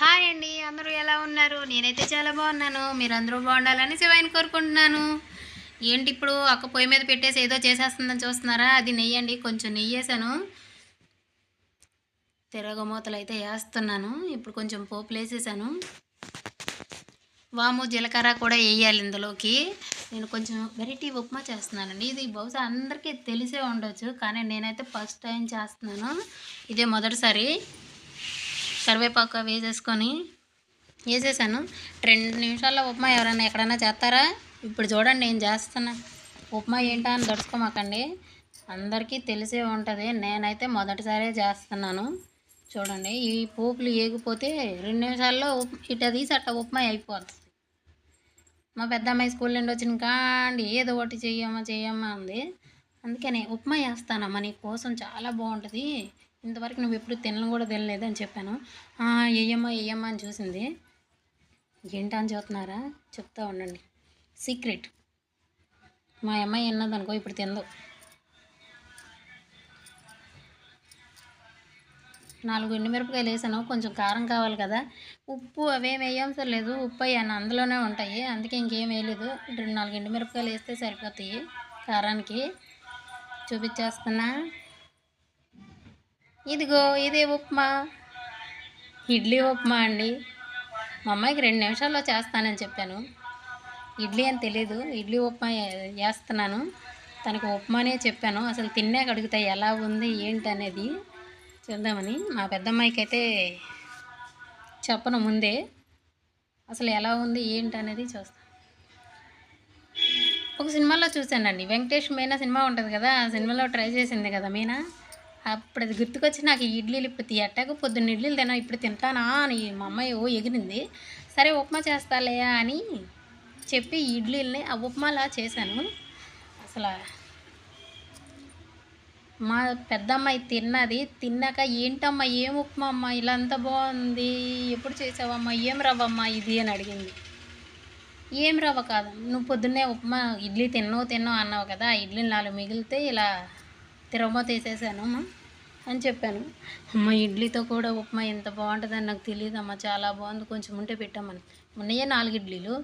Hi అండి అందరూ ఎలా ఉన్నారు? నేనైతే చాలా బాగున్నాను. మీరందరూ బాగుండాలని శివాయిని కోరుకుంటున్నాను. ఏంటి ఇప్పుడు అక్క పొయ్యి మీద పెట్టేసి ఏదో చేసేస్తుందని చూస్తున్నారా? అది నెయ్యి అండి కొంచెం నెయ్యి వేసాను. తిరగమూతలు అయితే వేస్తున్నాను. ఇప్పుడు కొంచెం పోపులు వేసేసాను వాము జీలకర్ర కూడా వేయాలి ఇందులోకి. నేను కొంచెం వెరైటీ ఉప్మా చేస్తున్నానండి. ఇది బహుశా అందరికీ తెలిసే ఉండొచ్చు కానీ నేనైతే ఫస్ట్ టైం చేస్తున్నాను. ఇదే మొదటిసారి. కరివేపాకు వేసేసుకొని వేసేసాను. రెండు నిమిషాల్లో ఉప్మా ఎవరైనా ఎక్కడైనా చేస్తారా? ఇప్పుడు చూడండి నేను చేస్తున్నా ఉప్మా ఏంటా అని దడుచుకోమాకండి. అందరికీ తెలిసే ఉంటుంది. నేనైతే మొదటిసారే చేస్తున్నాను. చూడండి ఈ పోపులు ఏగిపోతే రెండు నిమిషాల్లో ఉప్ ఇట తీసి అట్ట ఉప్మా అయిపోతుంది. మా పెద్ద అమ్మాయి స్కూల్ నుండి వచ్చిన కాండి ఏదో ఒకటి చెయ్యమ్మా చెయ్యమ్మా అంది. అందుకనే ఉప్మా వేస్తానమ్మా నీ కోసం చాలా బాగుంటుంది. ఇంతవరకు నువ్వు ఎప్పుడు తినను కూడా తినలేదు అని చెప్పాను. ఏయమ్మా ఏయమ్మా అని చూసింది. ఏంటని చూస్తున్నారా? చెప్తా ఉండండి. సీక్రెట్. మా అమ్మాయి విన్నది ఇప్పుడు తిందో నాలుగు ఎండుమిరపకాయలు వేసాను. కొంచెం కారం కావాలి కదా. ఉప్పు అవేం వేయవసరం లేదు ఉప్పు అయ్యాను అందులోనే ఉంటాయి. అందుకే ఇంకేం వేయలేదు. రెండు నాలుగు ఎండుమిరపకాయలు వేస్తే సరిపోతాయి కారానికి. చూపించేస్తున్నా. ఇదిగో ఇదే ఉప్మా. ఇడ్లీ ఉప్మా అండి. మా అమ్మాయికి రెండు నిమిషాల్లో చేస్తానని చెప్పాను. ఇడ్లీ అని తెలియదు ఇడ్లీ ఉప్మా వేస్తున్నాను. చేస్తున్నాను తనకు ఉప్మానే చెప్పాను. అసలు తిన్నాక అడుగుతాయి ఎలా ఉంది ఏంటి అనేది చూద్దామని మా పెద్దమ్మాయికి అయితే చెప్పను ముందే. అసలు ఎలా ఉంది ఏంటి అనేది చూస్తాను ఒక సినిమాలో చూశానండి. వెంకటేష్ మీనా సినిమా ఉంటుంది కదా ఆ సినిమాలో ట్రై చేసింది కదా మీనా? అప్పుడు అది గుర్తుకొచ్చి నాకు ఇడ్లీలు ఇప్పుడు ఎట్టాకు పొద్దున్న ఇడ్లీలు తిన ఇప్పుడు తింటానా అని మా అమ్మాయి ఓ ఎగిరింది. సరే ఉప్మా చేస్తాలే అని చెప్పి ఇడ్లీలని ఇడ్లీల్ని ఆ ఉప్మాలా చేశాను. అసలు మా పెద్దమ్మాయి తిన్నది తిన్నాక ఏంటమ్మా ఏం ఉప్మా అమ్మా ఇలా అంత బాగుంది ఎప్పుడు చేసావమ్మా ఏం రవ్వమ్మా ఇది అని అడిగింది. ఏం రవ్వ కాదు. నువ్వు పొద్దున్నే ఉప్మా ఇడ్లీ తిన్నావు తిన్నావు అన్నావు కదా ఆ ఇడ్లీని నాలుగు మిగిలితే ఇలా తిరగమో తీసేసాను అమ్మా అని చెప్పాను. అమ్మ ఇడ్లీతో కూడా ఉప్మా ఎంత బాగుంటుందని నాకు తెలియదమ్మా చాలా బాగుంది కొంచెం ఉంటే పెట్టామని. ఉన్నాయే నాలుగు ఇడ్లీలు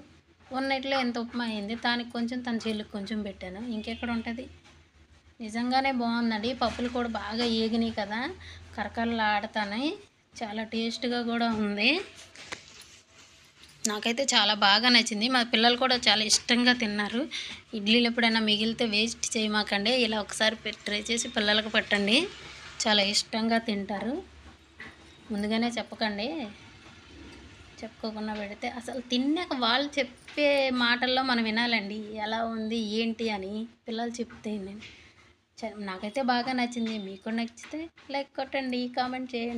ఉన్నట్లో ఎంత ఉప్మా అయింది దానికి కొంచెం తన చెల్లికి కొంచెం పెట్టాను. ఇంకెక్కడ ఉంటుంది? నిజంగానే బాగుందండి పప్పులు కూడా బాగా ఏగినాయి కదా కరకరలు ఆడుతాయి చాలా టేస్ట్గా కూడా ఉంది. నాకైతే చాలా బాగా నచ్చింది. మా పిల్లలు కూడా చాలా ఇష్టంగా తిన్నారు. ఇడ్లీలు ఎప్పుడైనా మిగిలితే వేస్ట్ చేయమాకండి. ఇలా ఒకసారి ట్రై చేసి పిల్లలకు పెట్టండి. చాలా ఇష్టంగా తింటారు. ముందుగానే చెప్పకండి. చెప్పుకోకుండా పెడితే అసలు తిన్నాక వాళ్ళు చెప్పే మాటల్లో మనం వినాలండి. ఎలా ఉంది ఏంటి అని పిల్లలు చెప్తే నేను చ- నాకైతే బాగా నచ్చింది. మీకు నచ్చితే లైక్ కొట్టండి కామెంట్ చేయండి.